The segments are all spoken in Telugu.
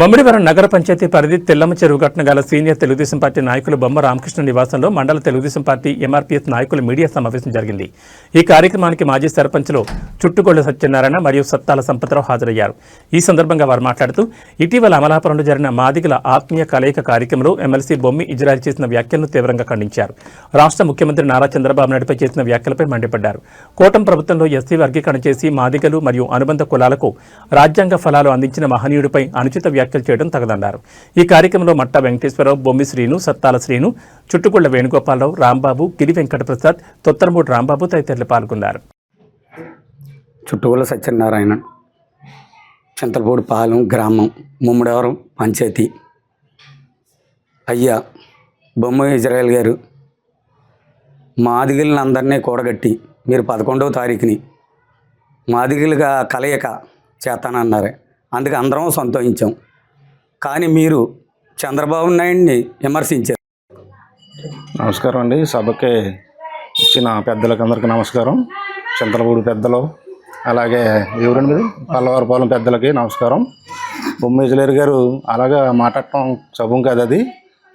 మమ్మడివరం నగర పంచాయతీ పరిధి తెల్లమ్మ చెరువు ఘటన గల సీనియర్ తెలుగుదేశం పార్టీ నాయకులు బొమ్మ రామకృష్ణ నివాసంలో మండల తెలుగుదేశం పార్టీ ఎంఆర్పీఎస్ నాయకుల మీడియా సమావేశం జరిగింది. ఈ కార్యక్రమానికి మాజీ సర్పంచ్లు చుట్టుగొళ్ళ సత్యనారాయణ మరియు సత్తాల సంపతరావు హాజరయ్యారు. ఈ సందర్భంగా వారు మాట్లాడుతూ ఇటీవల అమలాపురంలో జరిగిన మాదిగల ఆత్మీయ కలయిక కార్యక్రమంలో ఎమ్మెల్సీ బొమ్మి ఇజ్రాయిల్ చేసిన వ్యాఖ్యలను తీవ్రంగా ఖండించారు. రాష్ట్ర ముఖ్యమంత్రి నారా చంద్రబాబు నాయుడుపై చేసిన వ్యాఖ్యలపై మండిపడ్డారు. కోటం ప్రభుత్వంలో ఎస్సీ వర్గీకరణ చేసి మాదిగలు మరియు అనుబంధ కులాలకు రాజ్యాంగ ఫలాలు అందించిన మహనీయుడిపై అనుచిత వ్యాఖ్య వ్యాఖ్యలు చేయడం తగదన్నారు. ఈ కార్యక్రమంలో మట్ట వెంకటేశ్వరరావు బొమ్మి శ్రీను సత్తాల శ్రీను చుట్టుకుళ్ళ వేణుగోపాలరావు రాంబాబు గిరి వెంకట ప్రసాద్ తొత్తరమూడి రాంబాబు తదితరులు పాల్గొన్నారు. చుట్టుగొల్ల సత్యనారాయణ చింతలపూడి పాలెం గ్రామం ముమ్మడవరం పంచాయతీ. అయ్యా బొమ్మ ఇజ్రాయెల్ గారు మాదిగలను అందరినీ కూడగట్టి మీరు పదకొండవ తారీఖుని మాదిగలుగా కలయిక చేస్తానన్నారు. అందుకే అందరం సంతోషించాం. కానీ మీరు చంద్రబాబు నాయుడిని విమర్శించారు. నమస్కారం అండి. సభకి ఇచ్చిన పెద్దలకు అందరికీ నమస్కారం. చింతలపూడి పెద్దలు అలాగే ఎవరండి మీరు? పల్లవారిపాలెం పెద్దలకి నమస్కారం. బొమ్మేజులేరు గారు అలాగా మాట్లాడటం సభం కాదు అది.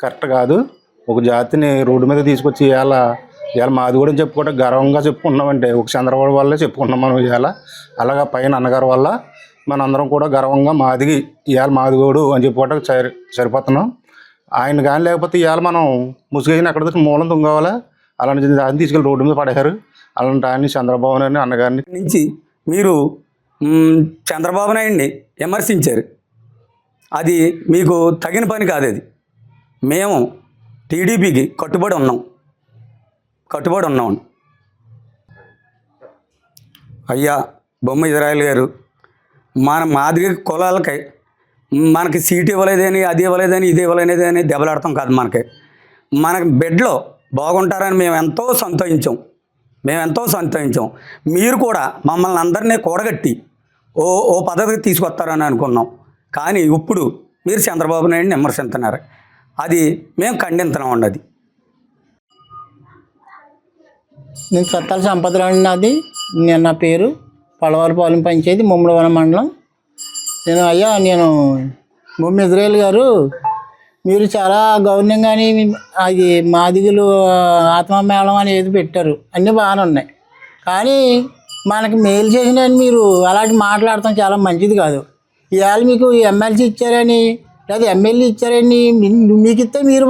కరెక్ట్ కాదు. ఒక జాతిని రోడ్డు మీద తీసుకొచ్చి ఇవాళ ఇవాళ మాది కూడా చెప్పుకుంటే గర్వంగా చెప్పుకున్నామంటే ఒక చంద్రబాబు వల్లే చెప్పుకున్నాం మనం ఇవాళ. అలాగా పైన అన్నగారి వల్ల మనందరం కూడా గర్వంగా మాది ఇవాళ మాదిగోడు అని చెప్పుకోవటం సరి సరిపోతున్నాం. ఆయన కానీ లేకపోతే ఇవాళ మనం ముసుగేసిన అక్కడ మూలం తుంగవాలా అలాంటి దాన్ని తీసుకెళ్ళి రోడ్డు మీద పడేశారు. అలాంటి ఆయన్ని చంద్రబాబు నాయుడు అన్నగారిని నుంచి మీరు చంద్రబాబు నాయుడిని విమర్శించారు. అది మీకు తగిన పని కాదు అది మేము టీడీపీకి కట్టుబడి ఉన్నాం. కట్టుబడి ఉన్నాం. అయ్యా బొమ్మ ఇజ్రాయల్ గారు మన మాదిరి కులాలకి మనకి సీట్ ఇవ్వలేదని అది ఇవ్వలేదని ఇది ఇవ్వలేదని దెబ్బలాడతాం కాదు మనకి. మనకి బెడ్లో బాగుంటారని మేము ఎంతో సంతోషించాం. మేము ఎంతో సంతోషించాం. మీరు కూడా మమ్మల్ని అందరినీ కూడగట్టి ఓ ఓ పద్ధతికి తీసుకొస్తారని అనుకున్నాం. కానీ ఇప్పుడు మీరు చంద్రబాబు నాయుడిని విమర్శిస్తున్నారు అది మేము ఖండించడం ఉన్నది నేను సత్తాల సంపదరావు నాది. నేను నా పేరు పడవలపాలెం పంచాయతీ ముమ్మడివరం మండలం. నేను అయ్యా నేను బొమ్మ ఇజ్రాయల్ గారు మీరు చాలా గౌరవంగానే అది మాదిగులు ఆత్మమేళం అని ఏది పెట్టారు. అన్నీ బాగానే ఉన్నాయి. కానీ మనకి మేలు చేసిన మీరు అలాంటి మాట్లాడటం చాలా మంచిది కాదు. ఇవాళ మీకు ఎమ్మెల్సీ ఇచ్చారని లేదా ఎమ్మెల్యే ఇచ్చారని మీకు ఇస్తే మీరు